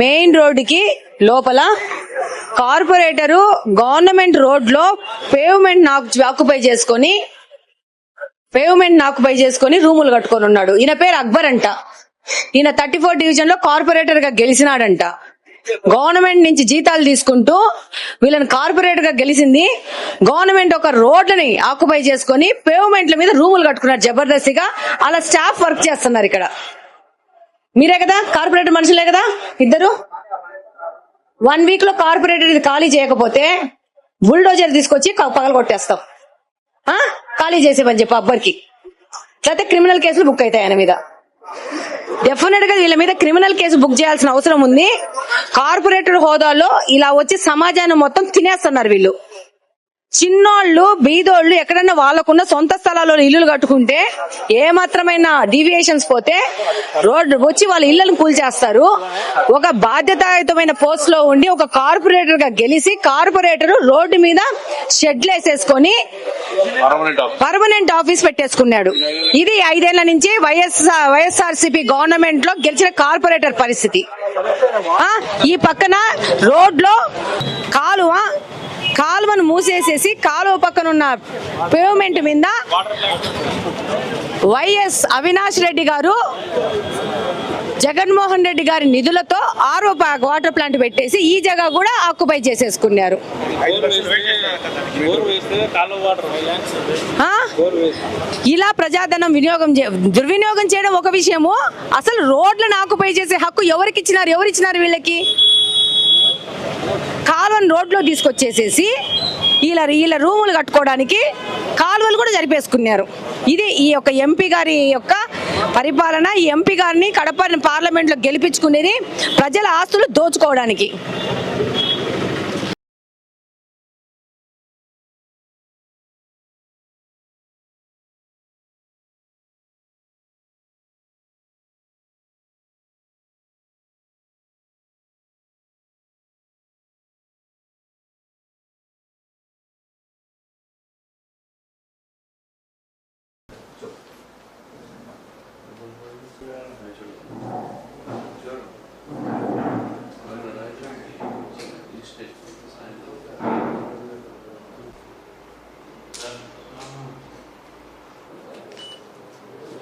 Main రోడ్డుకి లోపల corporator government రోడ్లో పేవ్మెంట్ నాకు ఆక్యుపై చేసుకొని పేవ్మెంట్ ఆక్యుపై చేసుకొని రూములు కట్టుకొని ఉన్నాడు. ఈయన పేరు అక్బర్ అంట. ఈయన థర్టీ ఫోర్ డివిజన్లో కార్పొరేటర్గా గెలిచినాడంట. గవర్నమెంట్ నుంచి జీతాలు తీసుకుంటూ వీళ్ళని కార్పొరేటర్గా గెలిచింది. గవర్నమెంట్ ఒక రోడ్లని ఆక్యుపై చేసుకొని పేవ్మెంట్ల మీద రూములు కట్టుకున్నారు జబర్దస్తిగా. అలా స్టాఫ్ వర్క్ చేస్తున్నారు ఇక్కడ. మీరే కదా? కార్పొరేటర్ మనుషులే కదా? ఇద్దరు? వన్ వీక్లో కార్పొరేటర్ ఇది ఖాళీ చేయకపోతే బుల్డోజర్ తీసుకొచ్చి పగల కొట్టేస్తాం. ఆ? ఖాళీ చేసేమని చెప్పి అబ్బర్కి. లేకపోతే క్రిమినల్ కేసులు బుక్ అవుతాయి ఆయన మీద. డెఫినెట్గా వీళ్ళ మీద క్రిమినల్ కేసు బుక్ చేయాల్సిన అవసరం ఉంది. కార్పొరేటర్ హోదాలో ఇలా వచ్చి సమాజాన్ని మొత్తం తినేస్తున్నారు వీళ్ళు. చిన్నోళ్ళు బీదోళ్ళు ఎక్కడన్నా వాళ్ళకున్న సొంత స్థలాల్లో ఇల్లులు కట్టుకుంటే ఏ మాత్రమైన డీవియేషన్స్ పోతే రోడ్డు వచ్చి వాళ్ళ ఇళ్ళను కూల్చేస్తారు ఒక బాధ్యతాయుతమైన పోస్ట్లో ఉండి ఒక కార్పొరేటర్గా గెలిచి కార్పొరేటర్ రోడ్డు మీద షెడ్లు వేసేసుకొని పర్మనెంట్ ఆఫీస్ పెట్టేసుకున్నాడు. ఇది ఐదేళ్ళ నుంచి వైఎస్ఆర్ వైఎస్ఆర్సీపీ గవర్నమెంట్లో గెలిచిన కార్పొరేటర్ పరిస్థితి. ఈ పక్కన రోడ్లో కాలువ కాలువను మూసేసేసి కాలువ పక్కన ఉన్న పేవ్మెంట్ మీద వైఎస్ అవినాష్ రెడ్డి గారు జగన్మోహన్ రెడ్డి గారి నిధులతో ఆరో వాటర్ ప్లాంట్ పెట్టేసి ఈ జగ కూడా ఆక్యుపై చేసేసుకున్నారు. ఇలా ప్రజాధనం వినియోగం దుర్వినియోగం చేయడం ఒక విషయము. అసలు రోడ్లను ఆక్యుపై చేసే హక్కు ఎవరికి ఇచ్చినారు? ఎవరు ఇచ్చినారు వీళ్ళకి? కాలువను రోడ్లో తీసుకొచ్చేసేసి వీళ్ళ వీళ్ళ రూములు కట్టుకోవడానికి కాలువలు కూడా జరిపేసుకున్నారు. ఇది ఈ యొక్క ఎంపీ గారి యొక్క పరిపాలన ఈ ఎంపీ గారిని కడప పార్లమెంట్లో గెలిపించుకునేది ప్రజల ఆస్తులు దోచుకోవడానికి.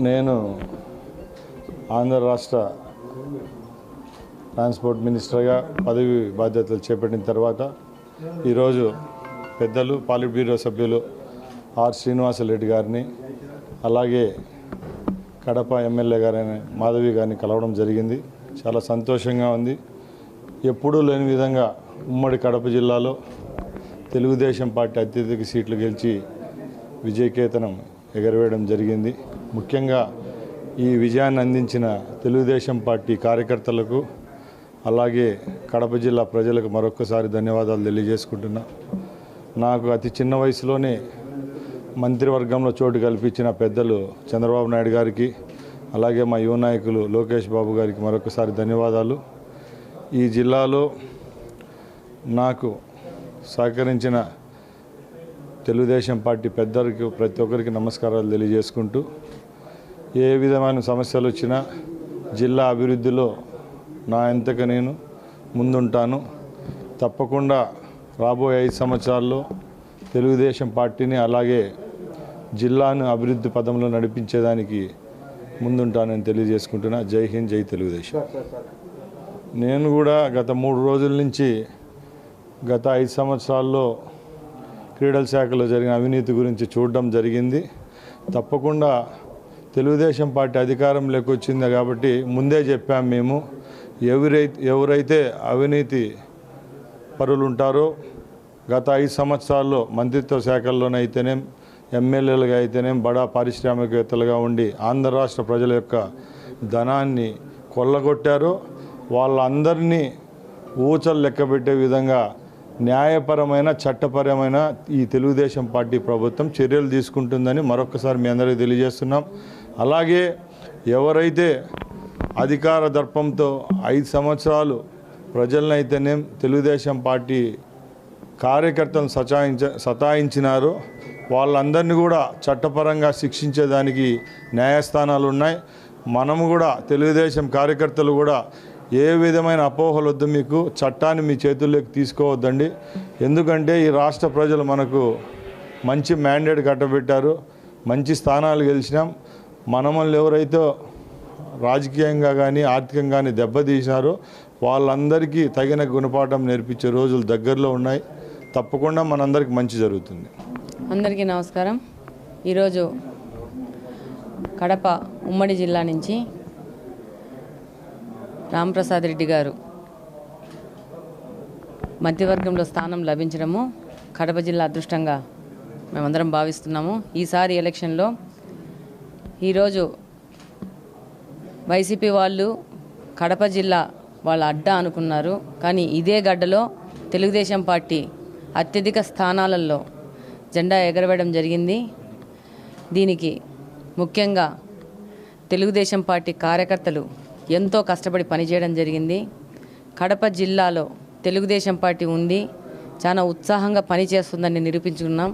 నేను ఆంధ్ర రాష్ట్ర ట్రాన్స్పోర్ట్ మినిస్టర్గా పదవి బాధ్యతలు చేపట్టిన తర్వాత ఈరోజు పెద్దలు పాలిట్ బ్యూరో సభ్యులు ఆర్ శ్రీనివాసరెడ్డి గారిని అలాగే కడప ఎమ్మెల్యే గారైన మాధవి గారిని కలవడం జరిగింది. చాలా సంతోషంగా ఉంది. ఎప్పుడూ లేని విధంగా ఉమ్మడి కడప జిల్లాలో తెలుగుదేశం పార్టీ అత్యధిక సీట్లు గెలిచి విజయకేతనం ఎగరవేయడం జరిగింది. ముఖ్యంగా ఈ విజయాన్ని అందించిన తెలుగుదేశం పార్టీ కార్యకర్తలకు అలాగే కడప జిల్లా ప్రజలకు మరొక్కసారి ధన్యవాదాలు తెలియజేసుకుంటున్నా. నాకు అతి చిన్న వయసులోనే మంత్రివర్గంలో చోటు కల్పించిన పెద్దలు చంద్రబాబు నాయుడు గారికి అలాగే మా యువ నాయకులు లోకేష్ బాబు గారికి మరొకసారి ధన్యవాదాలు. ఈ జిల్లాలో నాకు సహకరించిన తెలుగుదేశం పార్టీ పెద్దలకు ప్రతి ఒక్కరికి నమస్కారాలు తెలియజేసుకుంటూ ఏ విధమైన సమస్యలు వచ్చినా జిల్లా అభివృద్ధిలో నా ఎంతక నేను ముందుంటాను. తప్పకుండా రాబోయే ఐదు సంవత్సరాల్లో తెలుగుదేశం పార్టీని అలాగే జిల్లాను అభివృద్ధి పదంలో నడిపించేదానికి ముందుంటానని తెలియజేసుకుంటున్నా. జై హింద్ జై తెలుగుదేశం. నేను కూడా గత మూడు రోజుల నుంచి గత ఐదు సంవత్సరాల్లో క్రీడల శాఖలో జరిగిన అవినీతి గురించి చూడడం జరిగింది. తప్పకుండా తెలుగుదేశం పార్టీ అధికారంలోకి వచ్చింది కాబట్టి ముందే చెప్పాము మేము. ఎవరైతే ఎవరైతే అవినీతి పరులు ఉంటారో గత ఐదు సంవత్సరాల్లో మంత్రిత్వ శాఖల్లోనైతేనేం ఎమ్మెల్యేలుగా అయితేనేం బడా పారిశ్రామికవేత్తలుగా ఉండి ఆంధ్ర రాష్ట్ర ప్రజల యొక్క ధనాన్ని కొల్లగొట్టారో వాళ్ళందరినీ ఊచలు లెక్కబెట్టే విధంగా న్యాయపరమైన చట్టపరమైన ఈ తెలుగుదేశం పార్టీ ప్రభుత్వం చర్యలు తీసుకుంటుందని మరొకసారి మీ అందరికీ తెలియజేస్తున్నాం. అలాగే ఎవరైతే అధికార దర్పంతో ఐదు సంవత్సరాలు ప్రజలనైతేనేం తెలుగుదేశం పార్టీ కార్యకర్తలను సతాయించ సతాయించినారో వాళ్ళందరినీ కూడా చట్టపరంగా శిక్షించేదానికి న్యాయస్థానాలు ఉన్నాయి. మనము కూడా తెలుగుదేశం కార్యకర్తలు కూడా ఏ విధమైన అపోహలు వద్దు మీకు చట్టాన్ని మీ చేతుల్లోకి తీసుకోవద్దండి. ఎందుకంటే ఈ రాష్ట్ర ప్రజలు మనకు మంచి మ్యాండేట్ కట్టబెట్టారు మంచి స్థానాలు గెలిచినాం. మనమల్ని ఎవరైతే రాజకీయంగా కానీ ఆర్థికంగా కానీ దెబ్బతీసినారో వాళ్ళందరికీ తగిన గుణపాఠం నేర్పించే రోజులు దగ్గరలో ఉన్నాయి. తప్పకుండా మనందరికి మంచి జరుగుతుంది. అందరికీ నమస్కారం. ఈరోజు కడప ఉమ్మడి జిల్లా నుంచి రాంప్రసాద్ రెడ్డి గారు మధ్యవర్గంలో స్థానం లభించడము కడప జిల్లా అదృష్టంగా మేమందరం భావిస్తున్నాము. ఈసారి ఎలక్షన్లో ఈరోజు వైసీపీ వాళ్ళు కడప జిల్లా వాళ్ళ అడ్డా అనుకున్నారు. కానీ ఇదే గడ్డలో తెలుగుదేశం పార్టీ అత్యధిక స్థానాలలో జెండా ఎగరవేయడం జరిగింది. దీనికి ముఖ్యంగా తెలుగుదేశం పార్టీ కార్యకర్తలు ఎంతో కష్టపడి పనిచేయడం జరిగింది. కడప జిల్లాలో తెలుగుదేశం పార్టీ ఉంది. చాలా ఉత్సాహంగా పనిచేస్తుందని నిరూపించుకున్నాం.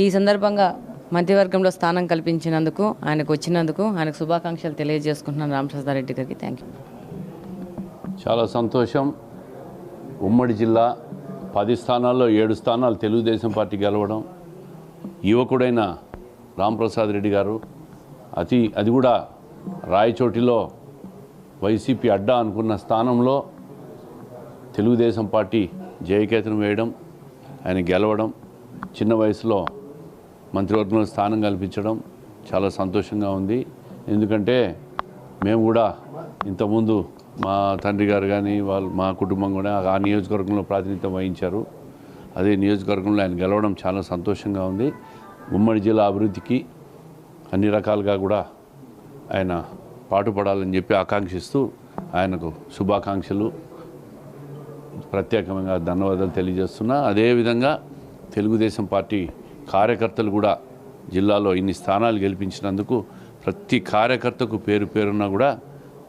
ఈ సందర్భంగా మంత్రివర్గంలో స్థానం కల్పించినందుకు ఆయనకు వచ్చినందుకు ఆయనకు శుభాకాంక్షలు తెలియజేసుకుంటున్నాను రామప్రసాదరెడ్డి గారికి. థ్యాంక్ యూ చాలా సంతోషం. ఉమ్మడి జిల్లా పది స్థానాల్లో ఏడు స్థానాలు తెలుగుదేశం పార్టీ గెలవడం. యువకుడైన రాంప్రసాద్ రెడ్డి గారు అతి అది కూడా రాయచోటిలో వైసీపీ అడ్డా అనుకున్న స్థానంలో తెలుగుదేశం పార్టీ జయకేతనం వేయడం ఆయన గెలవడం చిన్న వయసులో మంత్రివర్గంలో స్థానం కల్పించడం చాలా సంతోషంగా ఉంది. ఎందుకంటే మేము కూడా ఇంతకుముందు మా తండ్రి గారు కానీ వాళ్ళు మా కుటుంబం కూడా ఆ నియోజకవర్గంలో ప్రాతినిధ్యం వహించారు. అదే నియోజకవర్గంలో ఆయన గెలవడం చాలా సంతోషంగా ఉంది. ఉమ్మడి జిల్లా అభివృద్ధికి అన్ని రకాలుగా కూడా ఆయన పాటుపడాలని చెప్పి ఆకాంక్షిస్తూ ఆయనకు శుభాకాంక్షలు. ప్రత్యేకంగా ధన్యవాదాలు తెలియజేస్తున్నా. అదేవిధంగా తెలుగుదేశం పార్టీ కార్యకర్తలు కూడా జిల్లాలో ఇన్ని స్థానాలు గెలిపించినందుకు ప్రతి కార్యకర్తకు పేరు పేరున్నా కూడా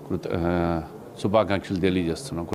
కృత శుభాకాంక్షలు తెలియజేస్తున్నాం.